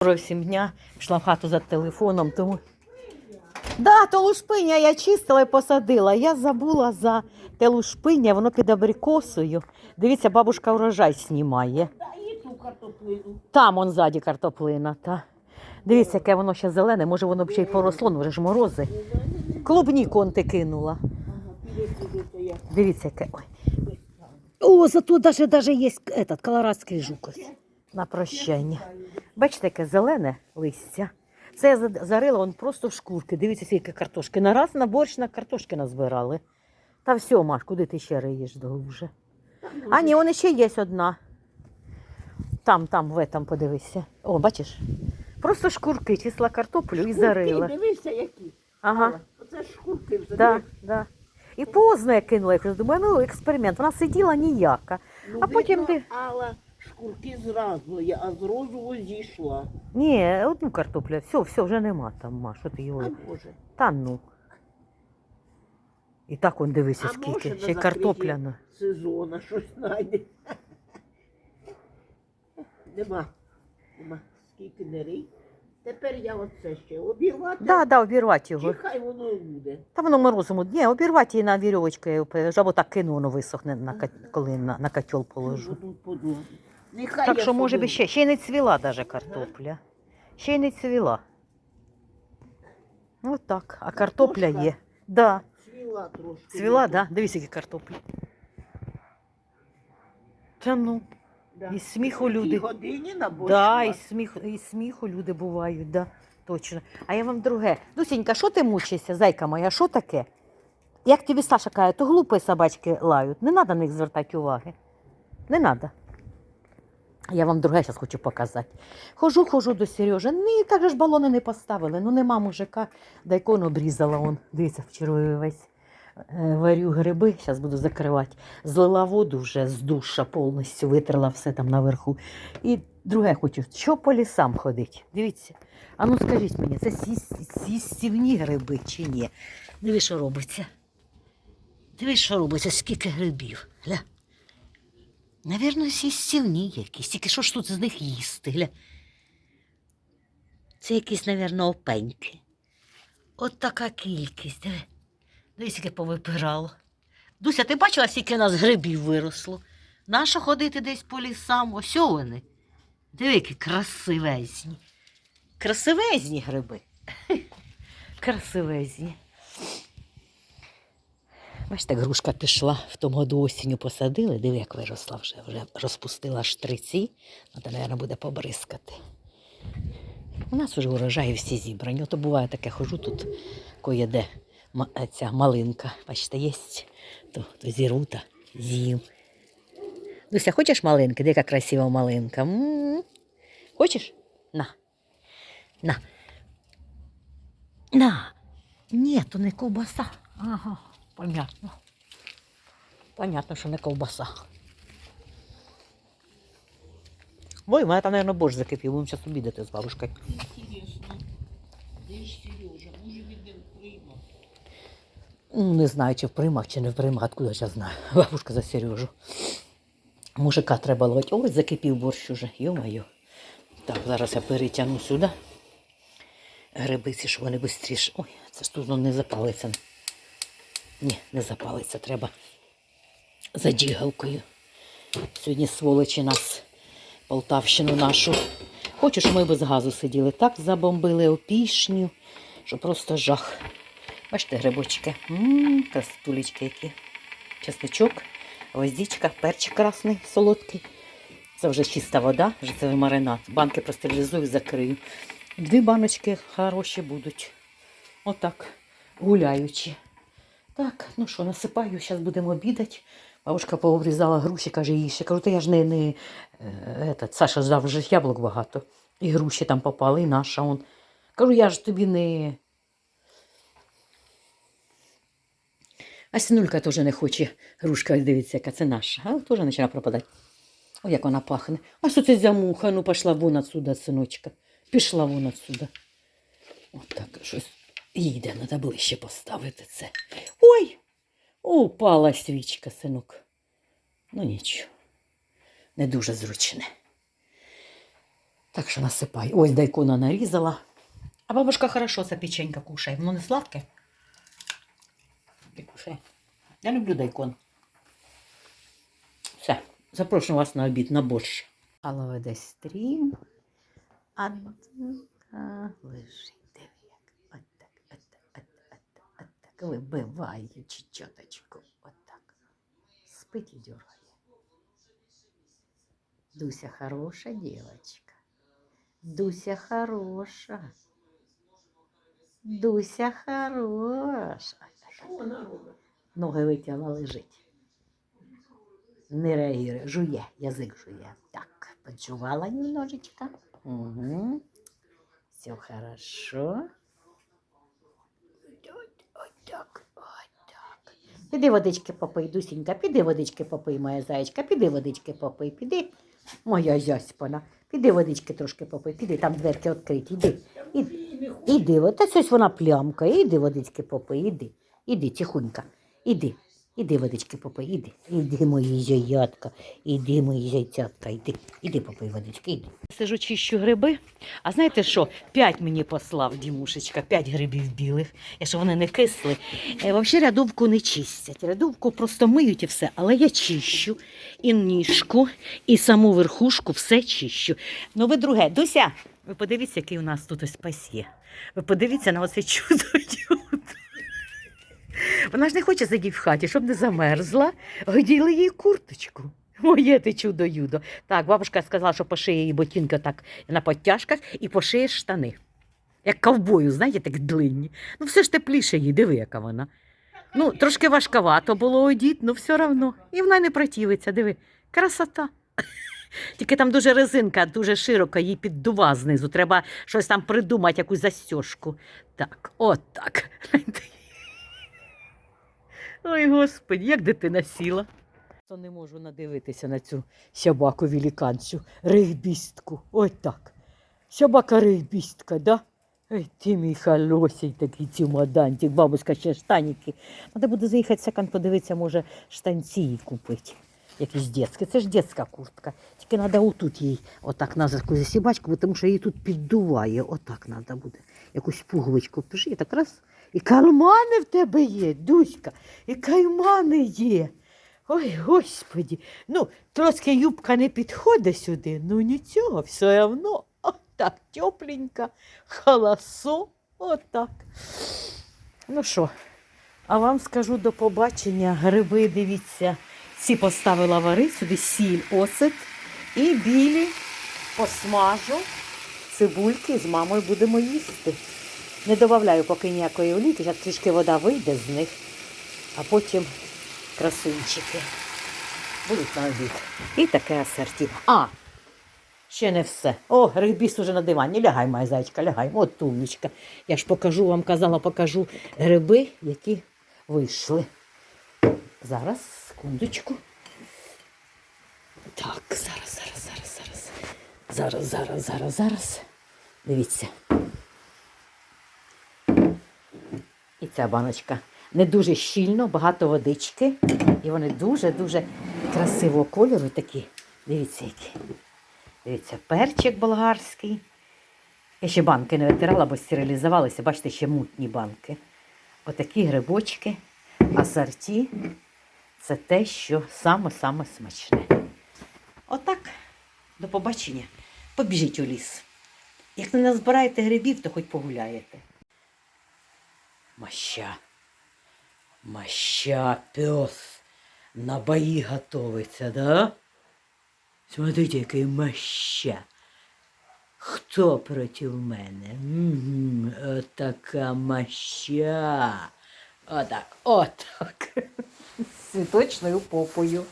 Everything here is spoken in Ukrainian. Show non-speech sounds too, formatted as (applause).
Доброго всім дня. Пішла в хату за телефоном, тому. Да, то лушпиня я чистила і посадила. Я забула за те лушпиня, воно під абрикосою. Дивіться, бабушка урожай знімає. Там он ззаді картоплина. Та. Дивіться, яке воно ще зелене, може воно б ще й поросло, ну вже ж морози. Клубніку он ти кинула. Дивіться, яке. Ой. О, зато даже, даже є этот, колорадський жук на прощання. Бачите, яке зелене листя. Це я зарила он просто в шкурки. Дивіться, скільки картошки. На раз на борщ на картошки назбирали. Та все, Маш, куди ти ще риєш дуже? А, ні, вон ще є одна. Там, там, в этом, подивися. О, бачиш? Просто шкурки, числа картоплю і зарила. Дивися, які. Ага. Оце шкурки вже. Да, да. І поздно я кинула, я думаю, ну експеримент. Вона сиділа ніяка. Ну, А потім ти- Алла, шкурки зразу, я, а з розову зійшла. Ні, одну картоплю, все, все, вже нема там, ма, що ти його. А може. Та ну. І так он дивися, А скільки. на Ще й закритті картопляно. Сезона щось знайде. Нема. Нема. Скільки не рий. Тепер я оце ще обірвати. Да, да, обірвати його. Чи хай воно буде. Та воно морозом. Ні, обірвати її на вірьовочку, я його пережу, або так кину, воно висохне, на, кат- коли на, на котел положу. Буду подумати. Нехай Так я що, може би собі- ще, ще й не цвіла даже картопля. Ще й не цвіла. Ось так. А картопля Картошка? є. Да. Цвіла трошки. Цвіла, да? Дивись, які картоплі. Та ну. Да. І сміху люди. годині на борщ Да, і сміх, і сміху люди бувають, да, точно. А я вам друге. Дусенька, що ти мучишся, зайка моя, що таке? Як тобі Саша каже, то глупі собачки лають. Не треба на них звертати уваги. Не треба. Я вам друге зараз хочу показати. Хожу, хожу до Сережи. Ні, так же ж балони не поставили. Ну нема мужика, дайкон обрізала он. Дивіться, в червивий весь. Е, Варю гриби, зараз буду закривати. Злила воду вже з душа повністю, витерла все там наверху. І друге хочу, що по лісам ходить? Дивіться. А ну скажіть мені, це сіс- сістівні гриби чи ні? Дивись, що робиться. Дивись, що робиться, скільки грибів. Гля. Навірно, сістівні якісь. Тільки що ж тут з них їсти? Гля. Це якісь, навірно, опеньки. От така кількість. Диви. Дивись, яке повипирало. Дуся, ти бачила, скільки нас грибів виросло? Нащо ходити десь по лісам? Ось вони. Диви, які красивезні. Красивезні гриби. (laughs) Красивезні. Бачите, грушка пішла, в тому году осінню посадили, диви, як виросла вже, вже розпустила штриці. Треба, мабуть, буде побризкати. У нас вже урожаї всі зібрані. Ото буває таке, хожу тут кое-де е, ця малинка. Бачите, є, то, то зіру з'їм. Дуся, хочеш малинки? Де красива малинка? М. Хочеш? На. На. На. Ні, то не ковбаса. Ага, понятно. Понятно, що не ковбаса. Ой, мене там, мабуть, борщ закипів, будемо зараз обідати з бабушкою. Інтересно. Де ж Сережа? Може він не приймав? Ну, Не знаю, чи в примах, чи не в примах, откуда я знаю. (laughs) Бабушка за Сережу. Мужика треба ловити. Ось закипів борщ уже, йо-моє. Так, зараз я перетягну сюди. Грибиці, щоб вони швидше. Ой, це ж тут не запалиться. Ні, не запалиться, треба за дігалкою. Сьогодні сволочі нас, Полтавщину нашу. Хочу, щоб ми без газу сиділи. Так забомбили опішню, що просто жах. Бачите, грибочки. Ммм, красотулечки які. Чесничок, гвоздичка, перчик красний, солодкий. Це вже чиста вода, це маринад. Банки простерилізую, закрию. Дві баночки хороші будуть. Отак, гуляючи. Так, ну що, насипаю, зараз будемо обідати. Бабушка пообрізала груші, каже, їж. Я кажу, та я ж не, не е, этот, Саша ж дав вже яблук багато. І груші там попали, і наша. Он. Кажу, я ж тобі не. А синулька теж не хоче. Грушка, дивіться, яка це наша. А теж почала пропадати. О, як вона пахне. А що це за муха? Ну, пішла вон отсюда, синочка. Пішла вон отсюда. От щось. Їде, треба ближче поставити це. Ой! Упала свічка, синок. Ну нічого. Не дуже зручне. Так що насипай. Ось дайкона нарізала. А бабушка хорошо це печенька кушає. Воно не сладке. Ти кушай. Я люблю дайкон. Все, запрошую вас на обід на борщ. Але веде стрім. А, лежить. отак, отак. Вибиваючи чоточку. Отак. Спить і дергає. Дуся хороша девочка. Дуся хороша. Дуся хороша. Що вона робить? Ноги витягла лежить. Не реагує, жує, язик жує. Так, поджувала немножечко. Угу. Все хорошо. Так, от так. Піди водички попий, Дусінька, піди водички попий, моя зайчка, піди водички попий, піди. Моя зяспана. Піди водички трошки попий, піди, там дверки відкриті, іди. Іди, іди, та щось вона плямка, іди водички попий, іди. Іди, тихонько, іди. Іди водички попий, іди. Іди, мої зайятка, іди, мої зайцятка, іди. Іди попий водички, іди. Сижу чищу гриби. А знаєте що? П'ять мені послав Дімушечка, п'ять грибів білих. Я що вони не кисли. Е, взагалі рядовку не чистять. Рядовку просто миють і все. Але я чищу і ніжку, і саму верхушку, все чищу. Ну ви друге, Дуся, ви подивіться, який у нас тут ось пась є. Ви подивіться на оце чудо. Вона ж не хоче сидіти в хаті, щоб не замерзла. Годіли їй курточку. Моє ти чудо юдо. Так, бабушка сказала, що пошиє їй ботинки так на підтяжках і пошиє штани. Як ковбою, знаєте, так длинні. Ну, все ж тепліше їй, диви, яка вона. Ну, трошки важковато було одіти, ну все одно. І вона не противиться, диви. Красота. (laughs) Тільки там дуже резинка, дуже широка, їй піддува знизу. Треба щось там придумати, якусь застіжку. Так, от так. (laughs) Ой, господи, як дитина сіла. То не можу надивитися на цю собаку великанцю, регбістку. Ой так. Собака регбістка, да? Ой, ти мій холосій такий чемоданчик, бабуська ще штаніки. Треба буде заїхати секонд подивитися, може, штанці купити. Якісь дітські. Це ж дітська куртка. Тільки треба отут їй отак на таку засібачку, тому що її тут піддуває. Отак треба буде. Якусь пуговичку пиши, так раз. І кармани в тебе є, Дуська, і каймани є. Ой, господі. Ну, трошки юбка не підходить сюди, ну нічого, все одно. Отак, тепленька, холосо, отак. Ну що, а вам скажу до побачення. Гриби, дивіться, ці поставила вари, сюди сіль, оцет і білі посмажу. Цибульки з мамою будемо їсти. Не додаю поки ніякої олійки, зараз трішки вода вийде з них, а потім красунчики. Будуть на обід. І таке асорті. А! Ще не все. О, грибіс уже на дивані. Лягай, моя зайчка, лягай. От тумничка. Я ж покажу вам, казала, покажу гриби, які вийшли. Зараз, секундочку. Так, зараз, зараз, зараз, зараз. Зараз, зараз, зараз, зараз. Дивіться. І ця баночка не дуже щільно, багато водички. І вони дуже-дуже красивого кольору такі. Дивіться, які. Дивіться, перчик болгарський. Я ще банки не витирала, бо стерилізувалися. Бачите, ще мутні банки. Отакі грибочки, асорті. Це те, що саме-саме смачне. Отак. До побачення. Побіжіть у ліс. Як не назбираєте грибів, то хоч погуляєте. Моща. Моща, пес. На бои готовится, да? Смотрите, який моща. Хто проти мене? М, Отака моща. Отак, отак. З цвіточною попою.